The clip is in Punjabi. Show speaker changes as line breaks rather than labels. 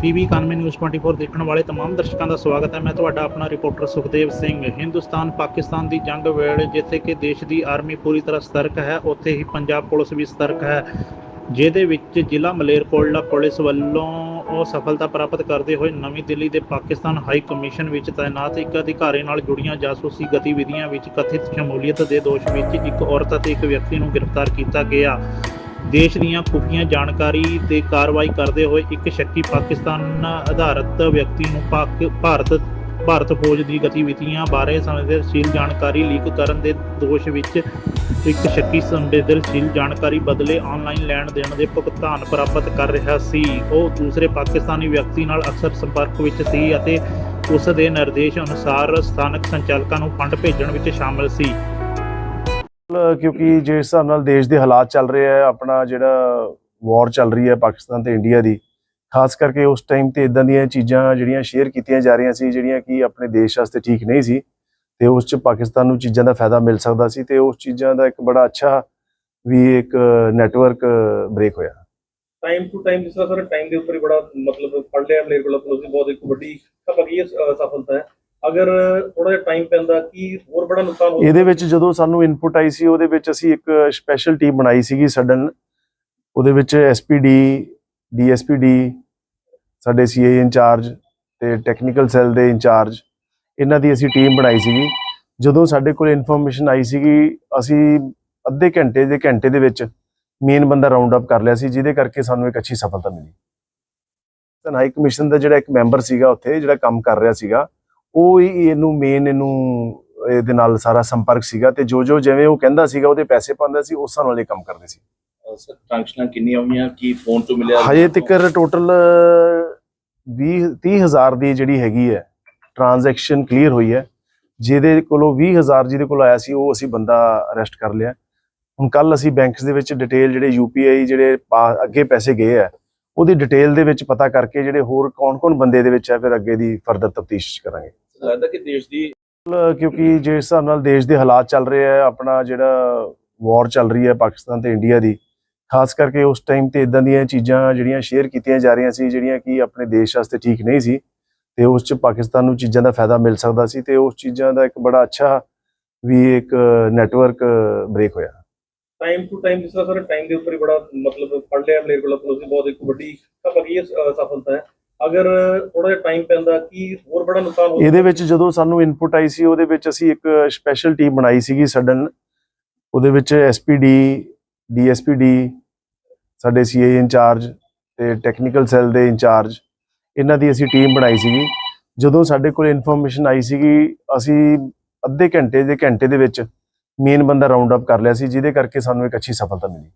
ਪੀਬੀ ਕਾਨਮੀ ਨਿਊਜ਼ 24 ਦੇਖਣ ਵਾਲੇ तमाम ਦਰਸ਼ਕਾਂ ਦਾ ਸਵਾਗਤ ਹੈ ਮੈਂ ਤੁਹਾਡਾ ਆਪਣਾ ਰਿਪੋਰਟਰ ਸੁਖਦੇਵ ਸਿੰਘ ਹਿੰਦੁਸਤਾਨ ਪਾਕਿਸਤਾਨ ਦੀ ਜੰਗ ਵੇਲੇ ਜਿੱਥੇ ਕਿ ਦੇਸ਼ ਦੀ ਆਰਮੀ ਪੂਰੀ ਤਰ੍ਹਾਂ ਸਤਰਕ ਹੈ ਉੱਥੇ ਹੀ ਪੰਜਾਬ ਪੁਲਿਸ ਵੀ ਸਤਰਕ ਹੈ ਜਿਹਦੇ ਵਿੱਚ ਜ਼ਿਲ੍ਹਾ ਮਲੇਰਕੋਟਲਾ ਪੁਲਿਸ ਵੱਲੋਂ ਉਹ ਸਫਲਤਾ ਪ੍ਰਾਪਤ ਕਰਦੇ ਹੋਏ ਨਵੀਂ ਦਿੱਲੀ ਦੇ ਪਾਕਿਸਤਾਨ ਹਾਈ ਕਮਿਸ਼ਨ ਵਿੱਚ ਤਾਇਨਾਤ ਇੱਕ ਅਧਿਕਾਰੀ ਨਾਲ ਜੁੜੀਆਂ ਜਾਸੂਸੀ ਗਤੀਵਿਧੀਆਂ ਵਿੱਚ ਕਥਿਤ ਸ਼ਮੂਲੀਅਤ ਦੇ ਦੋਸ਼ ਵਿੱਚ ਇੱਕ ਔਰਤ ਅਤੇ ਇੱਕ ਵਿਅਕਤੀ ਨੂੰ ਗ੍ਰਿਫਤਾਰ ਕੀਤਾ ਗਿਆ ਦੇਸ਼ ਦੀਆਂ ਖੁਫੀਆ ਜਾਣਕਾਰੀ ਤੇ ਕਾਰਵਾਈ ਕਰਦੇ ਹੋਏ ਇੱਕ ਸ਼ੱਕੀ ਪਾਕਿਸਤਾਨ ਆਧਾਰਿਤ ਵਿਅਕਤੀ ਨੂੰ ਪਾਕ ਭਾਰਤ ਭਾਰਤ ਫੌਜ ਦੀ ਗਤੀਵਿਧੀਆਂ ਬਾਰੇ ਸੰਵੇਦਨਸ਼ੀਲ ਜਾਣਕਾਰੀ ਲੀਕ ਕਰਨ ਦੇ ਦੋਸ਼ ਵਿੱਚ ਇੱਕ ਸ਼ੱਕੀ ਸੰਵੇਦਨਸ਼ੀਲ ਜਾਣਕਾਰੀ ਬਦਲੇ ਆਨਲਾਈਨ ਲੈਣ ਦੇਣ ਦੇ ਭੁਗਤਾਨ ਪ੍ਰਾਪਤ ਕਰ ਰਿਹਾ ਸੀ। ਉਹ ਦੂਸਰੇ ਪਾਕਿਸਤਾਨੀ ਵਿਅਕਤੀ ਨਾਲ ਅਕਸਰ ਸੰਪਰਕ ਵਿੱਚ ਸੀ ਅਤੇ ਉਸ ਦੇ ਨਿਰਦੇਸ਼ ਅਨੁਸਾਰ ਸਥਾਨਕ ਸੰਚਾਲਕਾਂ ਨੂੰ ਫੰਡ ਭੇਜਣ ਵਿੱਚ ਸ਼ਾਮਲ ਸੀ।
ਕਿਉਂਕਿ ਜਿਸ ਹਿਸਾਬ ਨਾਲ ਦੇਸ਼ ਦੇ ਹਾਲਾਤ ਚੱਲ ਰਹੇ ਆ, ਆਪਣਾ ਜਿਹੜਾ ਵਾਰ ਚੱਲ ਰਹੀ ਹੈ ਪਾਕਿਸਤਾਨ ਤੇ ਇੰਡੀਆ ਦੀ, ਖਾਸ ਕਰਕੇ ਉਸ ਟਾਈਮ ਤੇ ਇਦਾਂ ਦੀਆਂ ਚੀਜ਼ਾਂ ਜਿਹੜੀਆਂ ਸ਼ੇਅਰ ਕੀਤੀਆਂ ਜਾ ਰਹੀਆਂ ਸੀ, ਜਿਹੜੀਆਂ ਕਿ ਆਪਣੇ ਦੇਸ਼ ਵਾਸਤੇ ਠੀਕ ਨਹੀਂ ਸੀ, ਤੇ ਉਸ ਚ ਪਾਕਿਸਤਾਨ ਨੂੰ ਚੀਜ਼ਾਂ ਦਾ ਫਾਇਦਾ ਮਿਲ ਸਕਦਾ ਸੀ, ਤੇ ਉਸ ਚੀਜ਼ਾਂ ਦਾ ਇੱਕ ਬੜਾ ਅੱਛਾ ਵੀ ਇੱਕ ਨੈਟਵਰਕ ਬ੍ਰੇਕ ਹੋਇਆ।
ਟਾਈਮ ਟੂ ਟਾਈਮ ਜਿਸ ਤਰ੍ਹਾਂ ਸਰ ਟਾਈਮ ਦੇ ਉੱਪਰ ਹੀ ਬੜਾ ਮਤਲਬ ਫੜ ਲਿਆ ਮਲੇਰਕੋਟਲਾ ਪੁਲਿਸ ਦੀ ਬਹੁਤ ਇੱਕ ਵੱਡੀ ਆਪਾਂ ਕਹੀਏ ਸਫਲਤਾ ਹੈ। ਅਗਰ ਥੋੜਾ ਜਿਹਾ ਟਾਈਮ ਪੈਂਦਾ ਕੀ ਹੋਰ ਬੜਾ ਨੁਕਸਾਨ ਹੋ
ਇਹਦੇ ਵਿੱਚ ਜਦੋਂ ਸਾਨੂੰ ਇਨਪੁਟ ਆਈ ਸੀ, ਉਹਦੇ ਵਿੱਚ ਅਸੀਂ ਇੱਕ ਸਪੈਸ਼ਲ ਟੀਮ ਬਣਾਈ ਸੀਗੀ ਸਡਨ ਉਹਦੇ ਵਿੱਚ ਐਸਪੀਡੀ ਡੀਐਸਪੀਡੀ ਸਾਡੇ ਸੀਏ ਇੰਚਾਰਜ ਤੇ ਟੈਕਨੀਕਲ ਸੈੱਲ ਦੇ ਇੰਚਾਰਜ ਇਹਨਾਂ ਦੀ ਅਸੀਂ ਟੀਮ ਬਣਾਈ ਸੀਗੀ। ਜਦੋਂ ਸਾਡੇ ਕੋਲ ਇਨਫੋਰਮੇਸ਼ਨ ਆਈ ਸੀਗੀ, ਅਸੀਂ ਅੱਧੇ ਘੰਟੇ ਦੇ ਘੰਟੇ ਦੇ ਵਿੱਚ ਮੇਨ ਬੰਦਾ ਰਾਉਂਡ ਅਪ ਕਰ ਲਿਆ ਸੀ, ਜਿਹਦੇ ਕਰਕੇ ਸਾਨੂੰ ਇੱਕ ਅੱਛੀ ਸਫਲਤਾ ਮਿਲੀ। ਤਾਂ ਹਾਈ ਕਮਿਸ਼ਨ ਦਾ ਜਿਹੜਾ ਇੱਕ ਮੈਂਬਰ ਸੀਗਾ ਉੱਥੇ, ਜਿਹੜਾ ਕੰਮ ਕਰ ਰਿਹਾ ਸੀਗਾ ਉਹ ਹੀ ਇਹਨੂੰ ਮੇਨ ਇਹਨੂੰ ਇਹਦੇ ਨਾਲ ਸਾਰਾ ਸੰਪਰਕ ਸੀਗਾ ਤੇ ਜੋ ਜੋ ਜਿਵੇਂ ਉਹ ਕਹਿੰਦਾ ਸੀਗਾ ਉਹਦੇ ਪੈਸੇ ਪਾਉਂਦਾ ਸੀ ਉਸ ਨਾਲ ਇਹ ਕੰਮ ਕਰਦੇ ਸੀ।
ਸਰ ਟ੍ਰਾਂਜੈਕਸ਼ਨਾਂ ਕਿੰਨੀਆਂ ਹੋਈਆਂ? ਕੀ ਫੋਨ ਤੋਂ ਮਿਲਿਆ?
ਹਜੇ ਤੱਕ ਟੋਟਲ 20 30000 ਦੀ ਜਿਹੜੀ ਹੈਗੀ ਹੈ ਟ੍ਰਾਂਜੈਕਸ਼ਨ ਕਲੀਅਰ ਹੋਈ ਹੈ। ਜਿਹਦੇ ਕੋਲੋਂ 20000 ਜਿਹਦੇ ਕੋਲ ਆਇਆ ਸੀ ਉਹ ਅਸੀਂ ਬੰਦਾ ਅਰੈਸਟ ਕਰ ਲਿਆ। ਹੁਣ ਕੱਲ ਅਸੀਂ ਬੈਂਕਸ ਦੇ ਵਿੱਚ ਡਿਟੇਲ ਜਿਹੜੇ ਯੂਪੀਆਈ ਜਿਹੜੇ ਅੱਗੇ ਪੈਸੇ ਗਏ ਆ ਉਹਦੀ ਡਿਟੇਲ ਦੇ ਵਿੱਚ ਪਤਾ ਕਰਕੇ ਜਿਹੜੇ ਹੋਰ ਕੌਣ-ਕੌਣ ਬੰਦੇ ਦੇ ਵਿੱਚ ਹੈ ਫਿਰ ਅੱਗੇ ਦੀ ਫਰਦਰ ਤਫਤੀਸ਼ ਕਰਾਂਗੇ।
ਲੱਗਦਾ ਕਿ ਦੇਸ਼ ਦੀ
ਕਿਉਂਕਿ ਜਿਸ ਹਿਸਾਬ ਨਾਲ ਦੇਸ਼ ਦੇ ਹਾਲਾਤ ਚੱਲ ਰਹੇ ਆ ਆਪਣਾ ਜਿਹੜਾ ਵਾਰ ਚੱਲ ਰਹੀ ਹੈ ਪਾਕਿਸਤਾਨ ਤੇ ਇੰਡੀਆ ਦੀ ਖਾਸ ਕਰਕੇ ਉਸ ਟਾਈਮ ਤੇ ਇਦਾਂ ਦੀਆਂ ਚੀਜ਼ਾਂ ਜਿਹੜੀਆਂ ਸ਼ੇਅਰ ਕੀਤੀਆਂ ਜਾ ਰਹੀਆਂ ਸੀ ਜਿਹੜੀਆਂ ਕਿ ਆਪਣੇ ਦੇਸ਼ ਵਾਸਤੇ ਠੀਕ ਨਹੀਂ ਸੀ ਤੇ ਉਸ ਚ ਪਾਕਿਸਤਾਨ ਨੂੰ ਚੀਜ਼ਾਂ ਦਾ ਫਾਇਦਾ ਮਿਲ ਸਕਦਾ ਸੀ ਤੇ ਉਸ ਚੀਜ਼ਾਂ ਦਾ ਇੱਕ ਬੜਾ ਅੱਛਾ ਵੀ ਇੱਕ ਨੈਟਵਰਕ ਬ੍ਰੇਕ ਹੋਇਆ।
ਟਾਈਮ ਟੂ ਟਾਈਮ ਜਿਸ ਤਰ੍ਹਾਂ ਸਰ ਟਾਈਮ ਦੇ ਉੱਪਰ ਹੀ ਬੜਾ ਮਤਲਬ ਫੜ ਲਿਆ ਮਲੇਰਕੋਟਲਾ ਪੁਲਿਸ ਦੀ ਬਹੁਤ ਇੱਕ ਵੱਡੀ ਸਫਲਤਾ ਹੈ। ਅਗਰ ਥੋੜਾ ਜਿਹਾ ਟਾਈਮ ਪੈਂਦਾ, ਕੀ ਹੋਰ ਬੜਾ ਨੁਕਸਾਨ ਹੋ
ਇਹਦੇ ਵਿੱਚ ਜਦੋਂ ਸਾਨੂੰ ਇਨਪੁਟ ਆਈ ਸੀ, ਉਹਦੇ ਵਿੱਚ ਅਸੀਂ ਇੱਕ ਸਪੈਸ਼ਲ ਟੀਮ ਬਣਾਈ ਸੀਗੀ ਸਡਨ ਉਹਦੇ ਵਿੱਚ ਐਸਪੀਡੀ ਡੀਐਸਪੀਡੀ ਸਾਡੇ ਸੀਏ ਇੰਚਾਰਜ ਤੇ ਟੈਕਨੀਕਲ ਸੈੱਲ ਦੇ ਇੰਚਾਰਜ ਇਹਨਾਂ ਦੀ ਅਸੀਂ ਟੀਮ ਬਣਾਈ ਸੀਗੀ। ਜਦੋਂ ਸਾਡੇ ਕੋਲ ਇਨਫੋਰਮੇਸ਼ਨ ਆਈ ਸੀਗੀ, ਅਸੀਂ ਅੱਧੇ ਘੰਟੇ ਦੇ ਘੰਟੇ ਦੇ ਵਿੱਚ ਮੇਨ ਬੰਦਾ ਰਾਉਂਡ ਅਪ ਕਰ ਲਿਆ ਸੀ, ਜਿਹਦੇ ਕਰਕੇ ਸਾਨੂੰ ਇੱਕ ਅੱਛੀ ਸਫਲਤਾ ਮਿਲੀ।